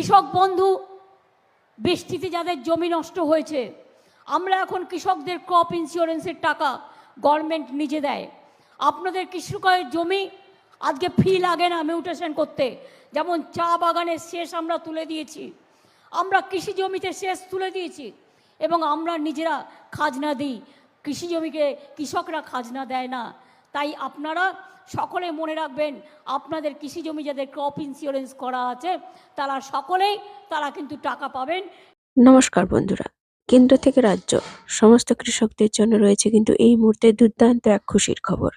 কৃষক বন্ধু, বৃষ্টিতে যাদের জমি নষ্ট হয়েছে, আমরা এখন কৃষকদের ক্রপ ইন্স্যুরেন্সের টাকা গভর্নমেন্ট নিজে দেয়। আপনাদের কৃষকের জমি আজকে ফি লাগে না মিউটেশন করতে। যেমন চা বাগানের শেষ আমরা তুলে দিয়েছি। আমরা কৃষি জমিতে শেষ তুলে দিয়েছি এবং আমরা নিজেরা খাজনা দিই। কৃষি জমিকে কৃষকরা খাজনা দেয় না। তাই আপনারা সকলে মনে রাখবেন, আপনাদের কৃষি জমি যাদের ক্রপ ইন্স্যুরেন্স করা আছে, তারা সকলেই, তারা কিন্তু টাকা পাবেন। নমস্কার বন্ধুরা, কেন্দ্র থেকে রাজ্য, সমস্ত কৃষকদের জন্য রয়েছে কিন্তু এই মুহূর্তে দুর্দান্ত এক খুশির খবর।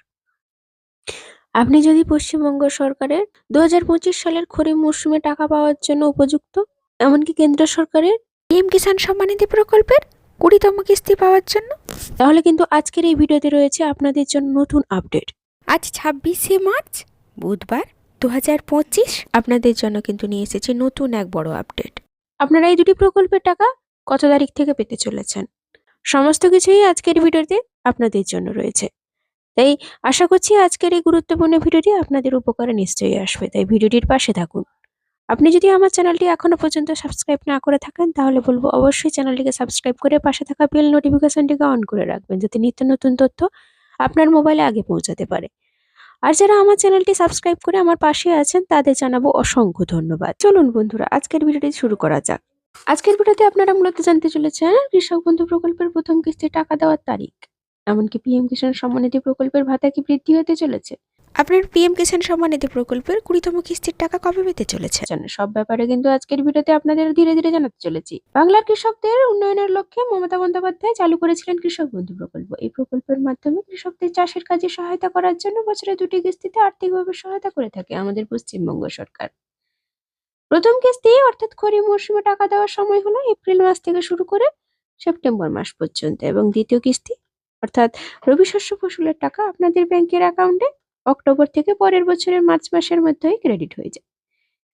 আপনি যদি পশ্চিমবঙ্গ সরকারের দু হাজার পঁচিশ সালের খরিফ মরশুমে টাকা পাওয়ার জন্য উপযুক্ত, এমনকি কেন্দ্র সরকারের পিএম কিষাণ সম্মানিধি প্রকল্পের কুড়িতম কিস্তি পাওয়ার জন্য, তাহলে কিন্তু আজকের এই ভিডিওতে রয়েছে আপনাদের জন্য নতুন আপডেট আজ ছাব্বিশে মার্চ, বুধবার দু হাজার পঁচিশ। আপনাদের জন্য কিন্তু নিয়ে এসেছে নতুন এক বড় আপডেট। আপনারা এই দুটি প্রকল্পের টাকা কত তারিখ থেকে পেতে চলেছেন? সমস্ত কিছুই আজকের ভিডিওতে আপনাদের জন্য রয়েছে। তাই আশা করছি আজকের এই গুরুত্বপূর্ণ ভিডিওটি আপনাদের উপকারে নিশ্চয়ই আসবে। তাই ভিডিওটির পাশে থাকুন। আপনি যদি আমার চ্যানেলটি এখনও পর্যন্ত সাবস্ক্রাইব না করে থাকেন, তাহলে বলব অবশ্যই চ্যানেলটিকে সাবস্ক্রাইব করে পাশে থাকা বেল নোটিফিকেশনটিকে অন করে রাখবেন, যাতে নিত্য নতুন তথ্য আপনার মোবাইলে আগে পৌঁছাতে পারে। আর যারা আমার চ্যানেলটি সাবস্ক্রাইব করে আমার পাশে আছেন, তাদের জানাব অসংখ্য ধন্যবাদ। চলুন বন্ধুরা, আজকের ভিডিওটি শুরু করা যাক। আজকের ভিডিওতে আপনারা মূলত জানতে চলেছেন, কৃষক বন্ধু প্রকল্পের প্রথম কিস্তি টাকা দেওয়ার তারিখ। এমনকি পিএম কিষাণ সম্মানিধি প্রকল্পের ভাতা কি বৃদ্ধি হতে চলেছে? আপনার পিএম কিষাণ সম্মানিধি প্রকল্পের কুড়িতম কিস্তির টাকা কবে পেতে চলেছে? সব ব্যাপারে কিন্তু আজকের ভিডিওতে আপনাদের ধীরে ধীরে জানাতে চলেছি। বাংলার কৃষকদের উন্নয়নের লক্ষ্যে মমতা বন্দ্যোপাধ্যায় চালু করেছিলেন কৃষক বন্ধু প্রকল্প। এই প্রকল্পের মাধ্যমে কৃষকদের চাষের কাজে সহায়তা করার জন্য বছরে দুটি কিস্তিতে আর্থিকভাবে সহায়তা করে থাকে আমাদের পশ্চিমবঙ্গ সরকার। প্রথম কিস্তি, অর্থাৎ খরিফ মরশুমে টাকা দেওয়ার সময় হলো এপ্রিল মাস থেকে শুরু করে সেপ্টেম্বর মাস পর্যন্ত। এবং দ্বিতীয় কিস্তি, অর্থাৎ রবি শস্য ফসলের টাকা আপনাদের ব্যাংকের অ্যাকাউন্টে অক্টোবর থেকে পরের বছরের মার্চ মাসের মধ্যেই ক্রেডিট হয়ে যায়।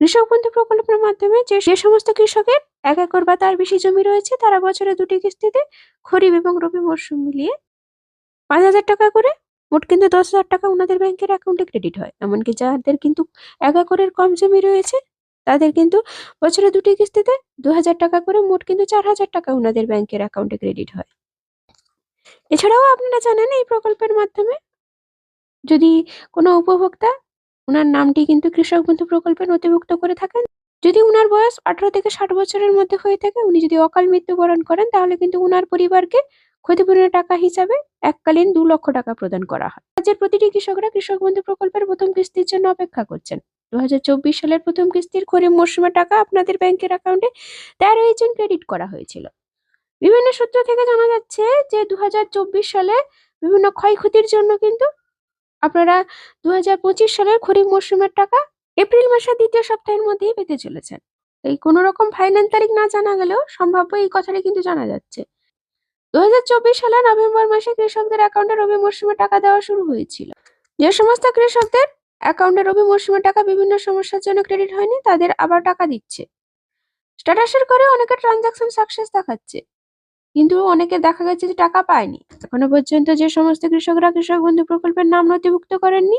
কৃষক বন্ধু প্রকল্পের মাধ্যমে যে যে সমস্ত কৃষকের এক একর বা তার বেশি জমি রয়েছে, তারা বছরে দুটি কিস্তিতে খরিফ এবং রবি মরশুম মিলিয়ে পাঁচ হাজার টাকা করে, মোট কিন্তু দশ হাজার টাকা ওনাদের ব্যাংকের অ্যাকাউন্টে ক্রেডিট হয়। এমনকি যাদের কিন্তু এক একরের কম জমি রয়েছে, তাদের কিন্তু বছরে দুটি কিস্তিতে দু হাজার টাকা করে, মোট কিন্তু চার হাজার টাকা ওনাদের ব্যাংকের অ্যাকাউন্টে ক্রেডিট হয়। এছাড়াও আপনারা জানেন এই প্রকল্পের মাধ্যমে যদি কোনো উপভোক্তা ওনার নামটি কিন্তু কৃষক বন্ধু প্রকল্পে নথিভুক্ত করে থাকেন। যদি উনার বয়স আঠারো থেকে ষাট বছরের মধ্যে হয়ে থাকে, উনি যদি অকাল মৃত্যুবরণ করেন, তাহলে কিন্তু উনার পরিবারকে ক্ষতিপূরণের টাকা হিসাবে এককালীন দু লক্ষ টাকা প্রদান করা হয়। রাজ্যের প্রতিটি কৃষকরা কৃষক বন্ধু প্রকল্পের প্রথম কিস্তির জন্য অপেক্ষা করছেন। দু হাজার চব্বিশ সালের প্রথম কিস্তির খরিফ মরশুমের টাকা আপনাদের ব্যাংকের অ্যাকাউন্টে তেরোই জুন ক্রেডিট করা হয়েছিল। বিভিন্ন সূত্র থেকে জানা যাচ্ছে যে দু হাজার চব্বিশ সালে বিভিন্ন ক্ষয়ক্ষতির জন্য কিন্তু আপনারা দুহাজার পঁচিশ সালের খরিফ মরশুমের টাকা এপ্রিল মাসের দ্বিতীয় সপ্তাহের মধ্যেই পেতে চলেছেন। এই কোনো রকম ফাইনাল তারিখ না জানা গেলেও সম্ভাব্য এই কথাটা কিন্তু জানা যাচ্ছে। দুহাজার চব্বিশ সালের নভেম্বর মাসে কৃষকদের অ্যাকাউন্টে রবি মরশুমে টাকা দেওয়া শুরু হয়েছিল। যে সমস্ত কৃষকদের অ্যাকাউন্টে রবি মরশুমে টাকা বিভিন্ন সমস্যার জন্য ক্রেডিট হয়নি, তাদের আবার টাকা দিচ্ছে। স্ট্যাটাসের করে অনেকে ট্রানজাকশন সাকসেস দেখাচ্ছে। কিন্তু অনেকে দেখা গেছে যে টাকা পায়নি। এখনও পর্যন্ত যে সমস্ত কৃষকরা কৃষক বন্ধু প্রকল্পের নাম নথিভুক্ত করেননি,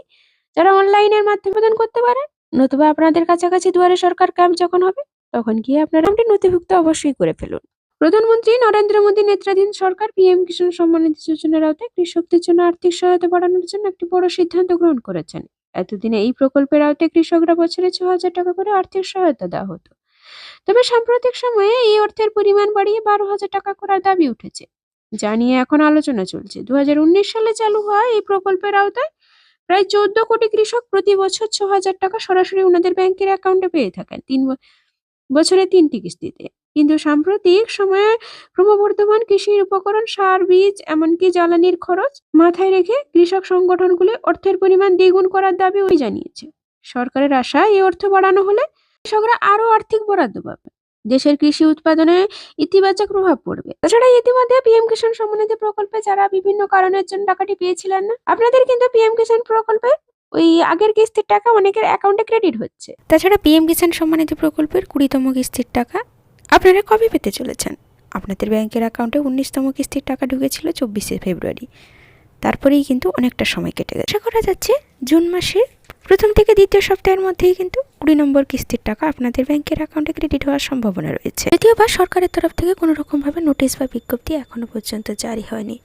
যারা অনলাইনের মাধ্যমে প্রদান করতে পারেন, নতুবা আপনাদের কাছাকাছি দুয়ারে সরকার ক্যাম্প যখন হবে, তখন গিয়ে আপনার নামটি নথিভুক্ত অবশ্যই করে ফেলুন। প্রধানমন্ত্রী নরেন্দ্র মোদী নেতৃত্বাধীন সরকার পিএম কিষাণ সম্মান নিধি যোজনার আওতায় কৃষকদের জন্য আর্থিক সহায়তা বাড়ানোর জন্য একটি বড় সিদ্ধান্ত গ্রহণ করেছেন। এতদিনে এই প্রকল্পের আওতায় কৃষকরা বছরে ছ হাজার টাকা করে আর্থিক সহায়তা দেওয়া হতো। তবে সাম্প্রতিক সময়ে এই অর্থের পরিমাণ বাড়িয়ে বারো হাজার টাকা করার দাবি উঠেছে, যা নিয়ে এখন আলোচনা চলছে। দু সালে চালু হওয়া এই প্রকল্পের আওতায় প্রায় চোদ্দ কোটি কৃষক প্রতি বছর ছ হাজার টাকা সরাসরি ওনাদের ব্যাংকের অ্যাকাউন্টে পেয়ে থাকেন তিন বছরে তিনটি কিস্তিতে। কিন্তু সাম্প্রতিক সময়ে ক্রমবর্ধমান কৃষির উপকরণ, সার, বীজ, এমনকি জ্বালানির খরচ মাথায় রেখে কৃষক সংগঠনগুলি অর্থের পরিমাণ দ্বিগুণ করার দাবি ওই জানিয়েছে। সরকারের আশা এই অর্থ বাড়ানো হলে কৃষকরা আরও আর্থিক বরাদ্দ পাবে। দেশের কৃষি উৎপাদনে ইতিবাচক প্রভাব পড়বে। তাছাড়া ইতিমধ্যে পিএম কিষাণ সম্মানিধি প্রকল্পে যারা বিভিন্ন কারণের জন্য টাকাটি পেয়েছিলেন না, আপনাদের কিন্তু পিএম কিষাণ প্রকল্পে ওই আগের কিস্তির টাকা অনেকের অ্যাকাউন্টে ক্রেডিট হচ্ছে। তাছাড়া পিএম কিষাণ সম্মানিধি প্রকল্পের কুড়িতম কিস্তির টাকা আপনারা কবে পেতে চলেছেন? আপনাদের ব্যাংকের অ্যাকাউন্টে উনিশতম কিস্তির টাকা ঢুকেছিল চব্বিশে ফেব্রুয়ারি। তারপরেই কিন্তু অনেকটা সময় কেটে গেছে। করা যাচ্ছে জুন মাসে প্রথম থেকে দ্বিতীয় সপ্তাহের মধ্যেই কিন্তু কুড়ি নম্বর কিস্তির টাকা আপনাদের ব্যাংকের অ্যাকাউন্টে ক্রেডিট হওয়ার সম্ভাবনা রয়েছে। যদিও বা সরকারের তরফ থেকে কোনো রকমভাবে নোটিশ বা বিজ্ঞপ্তি এখনও পর্যন্ত জারি হয়নি।